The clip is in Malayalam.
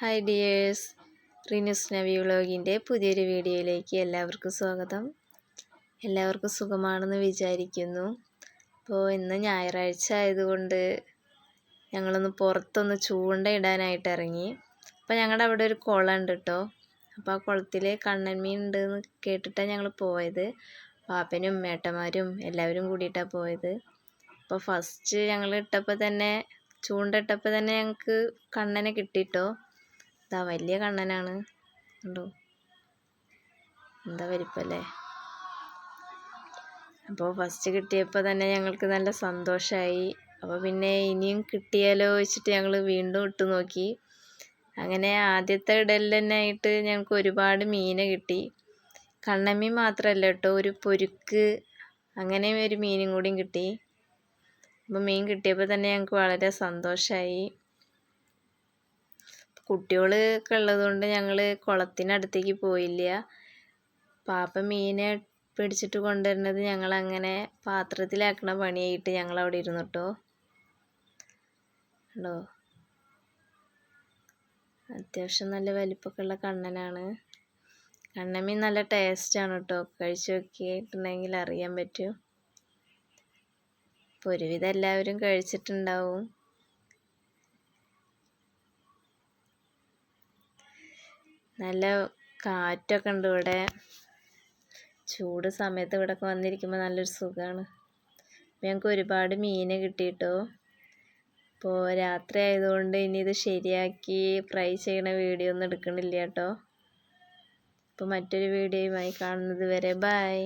ഹായ് ഡിയേഴ്സ് റിനുസ് നവി വ്ളോഗിന്റെ പുതിയൊരു വീഡിയോയിലേക്ക് എല്ലാവർക്കും സ്വാഗതം. എല്ലാവർക്കും സുഖമാണെന്ന് വിചാരിക്കുന്നു. അപ്പോൾ ഇന്ന് ഞായറാഴ്ച ആയതുകൊണ്ട് ഞങ്ങളൊന്ന് പുറത്തൊന്ന് ചൂണ്ട ഇടാനായിട്ട് ഇറങ്ങി. അപ്പോൾ ഞങ്ങളുടെ അവിടെ ഒരു കുളം ഉണ്ട് കേട്ടോ അപ്പോൾ ആ കുളത്തിൽ കണ്ണൻമീൻ മീൻ ഉണ്ടെന്ന് കേട്ടിട്ടാണ് ഞങ്ങൾ പോയത്. പാപ്പനും മേട്ടന്മാരും എല്ലാവരും കൂടിയിട്ടാണ് പോയത്. അപ്പോൾ ഫസ്റ്റ് ഞങ്ങൾ ഇട്ടപ്പോൾ തന്നെ ചൂണ്ട ഇട്ടപ്പോൾ തന്നെ ഞങ്ങൾക്ക് കണ്ണനെ കിട്ടിട്ടോ ഇതാ വലിയ കണ്ണനാണ്. കണ്ടോ? എന്താ വലിപ്പല്ലേ? അപ്പോൾ ഫസ്റ്റ് കിട്ടിയപ്പോൾ തന്നെ ഞങ്ങൾക്ക് നല്ല സന്തോഷമായി അപ്പോൾ പിന്നെ ഇനിയും കിട്ടിയാലോ വെച്ചിട്ട് ഞങ്ങൾ വീണ്ടും ഇട്ട് നോക്കി. അങ്ങനെ ആദ്യത്തെ ഇടലിൽ തന്നെ ആയിട്ട് ഞങ്ങൾക്ക് ഒരുപാട് മീനെ കിട്ടി. കണ്ണമീൻ മാത്രമല്ല കേട്ടോ ഒരു പൊരുക്ക് അങ്ങനെ ഒരു മീനും കൂടിയും കിട്ടി. അപ്പോൾ മീൻ കിട്ടിയപ്പോൾ തന്നെ ഞങ്ങൾക്ക് വളരെ സന്തോഷമായി കുട്ടികളൊക്കെ ഉള്ളതുകൊണ്ട് ഞങ്ങൾ കുളത്തിനടുത്തേക്ക് പോയില്ല. പാപ്പ മീനെ പിടിച്ചിട്ട് കൊണ്ടുവരുന്നത് ഞങ്ങൾ അങ്ങനെ പാത്രത്തിലാക്കണ പണിയായിട്ട് ഞങ്ങൾ അവിടെ ഇരുന്നു കേട്ടോ ഉണ്ടോ അത്യാവശ്യം നല്ല വലിപ്പമൊക്കെ ഉള്ള കണ്ണനാണ്. കണ്ണമീൻ നല്ല ടേസ്റ്റാണ് കേട്ടോ. കഴിച്ചു നോക്കിയിട്ടുണ്ടെങ്കിൽ അറിയാൻ പറ്റും. ഇപ്പോൾ ഒരുവിധം എല്ലാവരും കഴിച്ചിട്ടുണ്ടാവും. നല്ല കാറ്റൊക്കെ ഉണ്ട് ഇവിടെ. ചൂട് സമയത്ത് ഇവിടെയൊക്കെ വന്നിരിക്കുമ്പോൾ നല്ലൊരു സുഖമാണ് ഞങ്ങൾക്ക് ഒരുപാട് മീൻ കിട്ടിയിട്ടോ ഇപ്പോൾ രാത്രി ആയതുകൊണ്ട് ഇനി ഇത് ശരിയാക്കി ഫ്രൈ ചെയ്യണ വീഡിയോ ഒന്നും എടുക്കണില്ല കേട്ടോ. അപ്പോൾ മറ്റൊരു വീഡിയോയുമായി കാണുന്നത് വരെ ബായ്